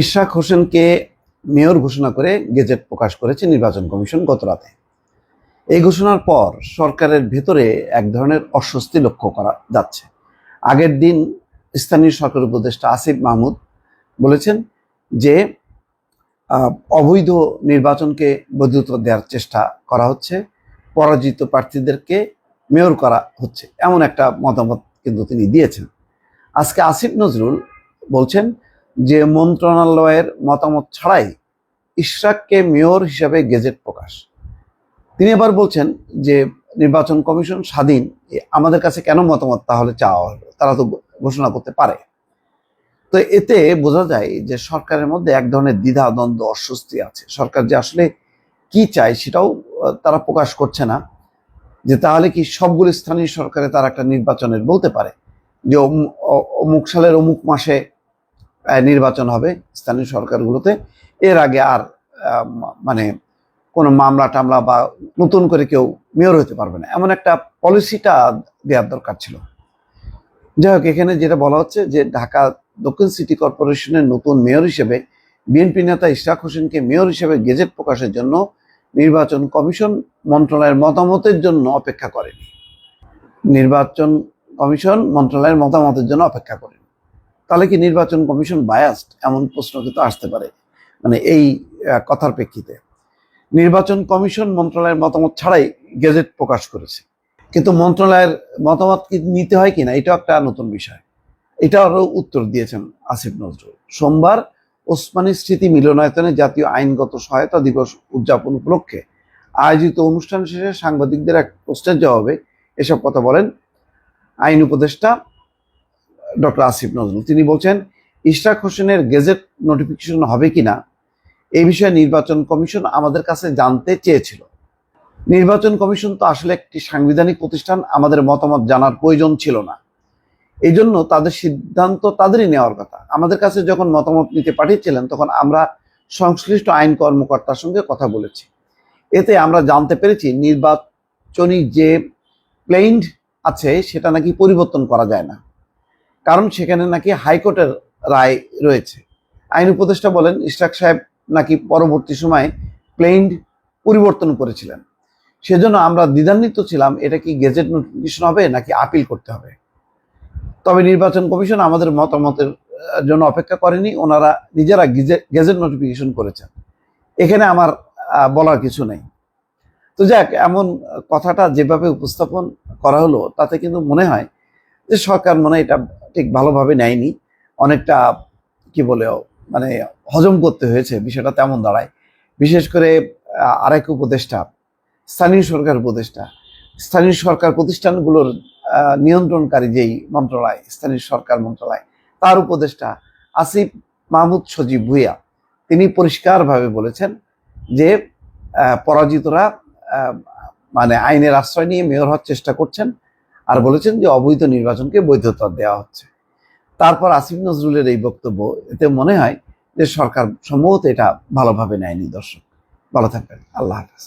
ইশরাক হোসেনকে মেয়র ঘোষণা করে গেজেট প্রকাশ করেছে নির্বাচন কমিশন গত রাতে। এই ঘোষণার পর সরকারের ভেতরে এক ধরনের অস্বস্তি লক্ষ্য করা যাচ্ছে। আগের দিন স্থানীয় সরকার উপদেষ্টা আসিফ মাহমুদ বলেছেন যে অবৈধ নির্বাচনকে বৈধতা দেওয়ার চেষ্টা করা হচ্ছে, পরাজিত প্রার্থীদেরকে মেয়র করা হচ্ছে, এমন একটা মতামত কিন্তু তিনি দিয়েছেন। আজকে আসিফ নজরুল বলছেন যে মন্ত্রণালয়ের মতামত ছাড়াই ইশরাককে মেয়র হিসাবে গেজেট প্রকাশ। তিনি এবার বলছেন যে, নির্বাচন কমিশন স্বাধীন আমাদের কাছে কেন মতামত তাহলে চাওয়া হলো? তারা তো ঘোষণা করতে পারে। তো এতে বোঝা যায় যে, সরকারের মধ্যে এক ধরনের দ্বিধা, দ্বন্দ্ব, অস্বস্তি আছে। সরকার যে আসলে কি চায় সেটাও তারা প্রকাশ করছে না। যে তাহলে কি সবগুলো স্থানীয় সরকারে তারা একটা নির্বাচনের বলতে পারে? যে অমু- অমুক সালের অমুক মাসে নির্বাচন হবে স্থানীয় সরকারগুলোতে। এর আগে আর মানে কোনো মামলা টামলা বা নতুন করে কেউ মেয়র হতে পারবে না। এমন একটা পলিসিটা দেওয়ার দরকার ছিল। যাই হোক, এখানে যেটা বলা হচ্ছে যে ঢাকা দক্ষিণ সিটি কর্পোরেশনের নতুন মেয়র হিসেবে বিএনপি নেতা ইশরাক হোসেনকে মেয়র হিসেবে গেজেট প্রকাশের জন্য নির্বাচন কমিশন মন্ত্রণালয়ের মতামতের জন্য অপেক্ষা করেনি। নির্বাচন কমিশন মন্ত্রণালয়ের মতামতের জন্য অপেক্ষা করেনি। তাহলে কি নির্বাচন কমিশন বায়াসড এমন প্রশ্ন কিন্তু আসতে পারে। মানে এই কথার প্রেক্ষিতে। নির্বাচন কমিশন মন্ত্রণালয়ের মতামত ছাড়াই গেজেট প্রকাশ করেছে। কিন্তু মন্ত্রণালয়ের মতামত কি নিতে হয় কিনা, এটাও একটা নতুন বিষয়। এটারও উত্তর দিয়েছেন আসিফ নজরুল। সোমবার ওসমানী স্মৃতি মিলনায়তনে জাতীয় আইনগত সহায়তা দিবস উদযাপন উপলক্ষে আয়োজিত অনুষ্ঠান শেষে সাংবাদিকদের এক প্রশ্নের জবাবে এসব কথা বলেন আইন উপদেষ্টা ডক্টর আসিফ নজরুল। তিনি বলছেন, ইশরাক হোসেনের গেজেট নোটিফিকেশন হবে কিনা এই বিষয়ে নির্বাচন কমিশন আমাদের কাছে জানতে চেয়েছিল। নির্বাচন কমিশন তো আসলে একটি সাংবিধানিক প্রতিষ্ঠান, আমাদের মতামত জানার প্রয়োজন ছিল না। এই জন্য তাদের সিদ্ধান্ত তাদেরই নেওয়ার কথা। আমাদের কাছে যখন মতামত নিতে পাঠিয়েছিলেন, তখন আমরা সংশ্লিষ্ট আইন কর্মকর্তার সঙ্গে কথা বলেছি। এতে আমরা জানতে পেরেছি, নির্বাচনী যে প্লেইন্ড আছে, সেটা নাকি পরিবর্তন করা যায় না। কারণ সেখানে নাকি হাইকোর্টের রায় রয়েছে। আইন উপদেষ্টা বলেন, ইশরাক সাহেব নাকি পরবর্তী সময়ে প্লেইন্ড পরিবর্তন করেছিলেন। সেজন্য আমরা দ্বিধান্বিত ছিলাম, এটা কি গেজেট নোটিফিকেশন হবে নাকি আপিল করতে হবে। তবে নির্বাচন কমিশন আমাদের মতামতের জন্য অপেক্ষা করেনি, ওনারা নিজেরা গেজে- গেজেট নোটিফিকেশন করেছেন। এখানে আমার বলার কিছু নেই। তো যাক, এমন কথাটা যেভাবে উপস্থাপন করা হলো, তাতে কিন্তু মনে হয় যে সরকার মনে এটা ঠিক ভালোভাবে নেয়নি। অনেকটা, কি বলে মানে হজম করতে হয়েছে, বিষয়টা তেমন দাঁড়ায়। বিশেষ করে আরেক উপদেষ্টা, স্থানীয় সরকার উপদেষ্টা। স্থানীয় সরকার প্রতিষ্ঠানগুলোর নিয়ন্ত্রণকারী যেই মন্ত্রণালয়, স্থানীয় সরকার মন্ত্রণালয়, তার উপদেষ্টা আসিফ মাহমুদ সজীব ভুইয়া, তিনি পরিষ্কারভাবে বলেছেন যে পরাজিতরা মানে আইনের আশ্রয় নিয়ে মেয়র হওয়ার চেষ্টা করছেন। আর বলেছেন যে অবৈধ নির্বাচনকে বৈধতা দেওয়া হচ্ছে। তারপর আসিফ নজরুলের এই বক্তব্য, এতে মনে হয় যে সরকার সম্ভবত এটা ভালোভাবে নেয়নি দর্শক। ভালো থাকবেন। আল্লাহ হাফেজ।